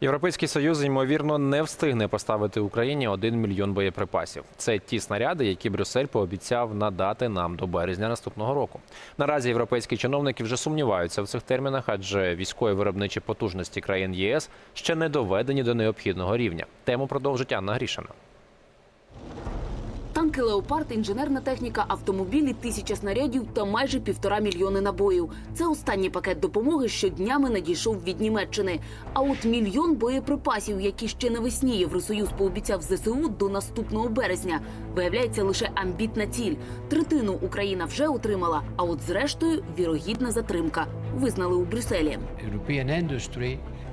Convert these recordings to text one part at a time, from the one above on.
Європейський союз ймовірно не встигне поставити Україні 1 мільйон боєприпасів. Це ті снаряди, які Брюссель пообіцяв надати нам до березня наступного року. Наразі європейські чиновники вже сумніваються в цих термінах, адже військові виробничі потужності країн ЄС ще не доведені до необхідного рівня. Тему продовжить Анна Грішина. Танки «Леопард», інженерна техніка, автомобілі, тисяча снарядів та майже півтора мільйони набоїв. Це останній пакет допомоги, що днями надійшов від Німеччини. А от мільйон боєприпасів, які ще навесні Євросоюз пообіцяв ЗСУ до наступного березня, виявляється лише амбітна ціль. Третину Україна вже отримала, а от зрештою вірогідна затримка. Визнали у Брюсселі.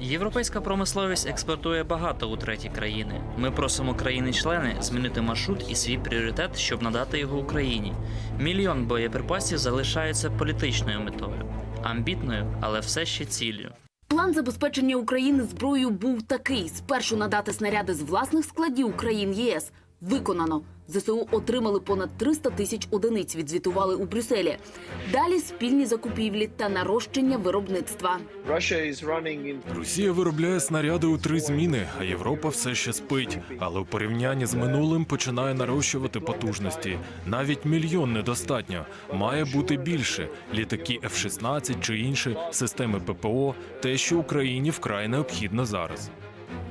Європейська промисловість експортує багато у треті країни. Ми просимо країни-члени змінити маршрут і свій пріоритет, щоб надати його Україні. Мільйон боєприпасів залишається політичною метою, амбітною, але все ще ціллю. План забезпечення України зброєю був такий: спершу надати снаряди з власних складів країн ЄС. Виконано. ЗСУ отримали понад 300 тисяч одиниць. Відзвітували у Брюсселі. Далі спільні закупівлі та нарощення виробництва. Росія виробляє снаряди у три зміни, а Європа все ще спить. Але у порівнянні з минулим починає нарощувати потужності. Навіть мільйон недостатньо. Має бути більше. Літаки F-16 чи інші системи ППО те, що Україні вкрай необхідно зараз.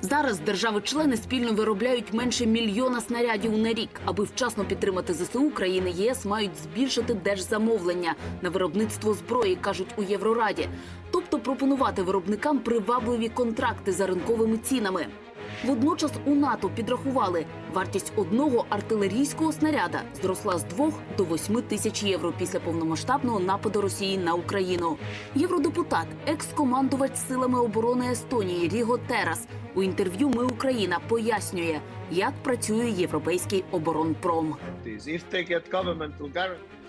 Зараз держави-члени спільно виробляють менше мільйона снарядів на рік. Аби вчасно підтримати ЗСУ, країни ЄС мають збільшити держзамовлення на виробництво зброї, кажуть у Єврораді. Тобто пропонувати виробникам привабливі контракти за ринковими цінами. Водночас у НАТО підрахували, вартість одного артилерійського снаряда зросла з 2 до 8 тисяч євро після повномасштабного нападу Росії на Україну. Євродепутат, екс-командувач силами оборони Естонії Ріго Терас у інтерв'ю Ми Україна пояснює, як працює європейський оборонпром.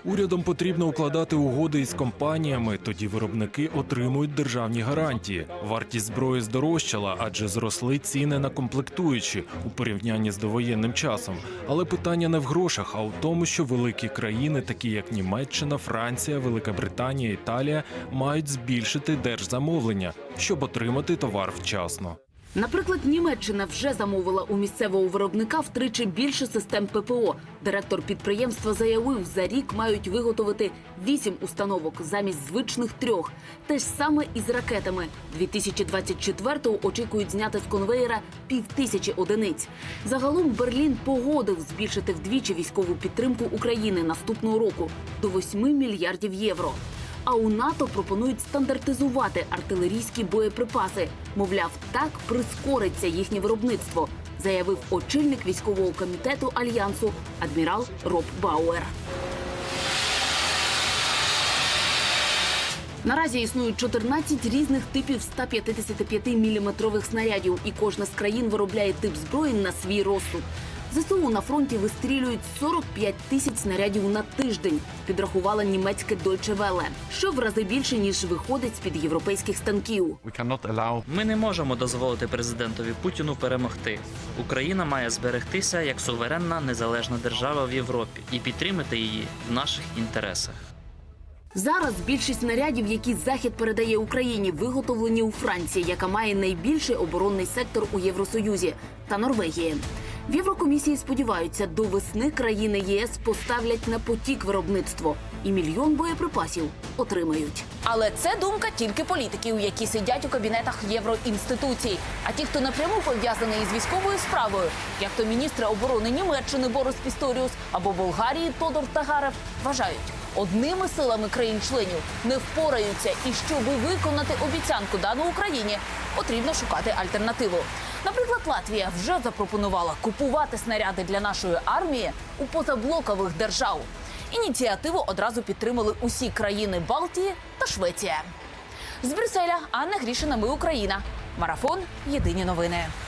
Урядом потрібно укладати угоди із компаніями, тоді виробники отримують державні гарантії. Вартість зброї здорожчала, адже зросли ціни на комплектуючі у порівнянні з довоєнним часом. Але питання не в грошах, а в тому, що великі країни, такі як Німеччина, Франція, Велика Британія, Італія, мають збільшити держзамовлення, щоб отримати товар вчасно. Наприклад, Німеччина вже замовила у місцевого виробника втричі більше систем ППО. Директор підприємства заявив, за рік мають виготовити вісім установок замість звичних трьох. Те ж саме і з ракетами. 2024-го очікують зняти з конвеєра півтисячі одиниць. Загалом Берлін погодив збільшити вдвічі військову підтримку України наступного року до 8 мільярдів євро. А у НАТО пропонують стандартизувати артилерійські боєприпаси. Мовляв, так прискориться їхнє виробництво, заявив очільник військового комітету альянсу адмірал Роб Бауер. Наразі існують 14 різних типів 155-мм снарядів, і кожна з країн виробляє тип зброї на свій розсуд. ЗСУ на фронті вистрілюють 45 тисяч снарядів на тиждень, підрахувала німецьке Deutsche Welle, що в рази більше ніж виходить з під європейських станків. Ми не можемо дозволити президентові Путіну перемогти. Україна має зберегтися як суверенна незалежна держава в Європі і підтримати її в наших інтересах. Зараз більшість снарядів, які захід передає Україні, виготовлені у Франції, яка має найбільший оборонний сектор у Євросоюзі та Норвегії. В Єврокомісії сподіваються, до весни країни єС поставлять на потік виробництво і мільйон боєприпасів отримають. Але це думка тільки політиків, які сидять у кабінетах євроінституцій. А ті, хто напряму пов'язаний із військовою справою, як то міністри оборони Німеччини Борис Пісторіус або Болгарії Тодор Тагарев, вважають, одними силами країн-членів не впораються, і щоб виконати обіцянку дану Україні, потрібно шукати альтернативу. Наприклад, Латвія вже запропонувала купувати снаряди для нашої армії у позаблокових держав. Ініціативу одразу підтримали усі країни Балтії та Швеція. З Брюсселя Анна Грішина. Ми Україна. Марафон. Єдині новини.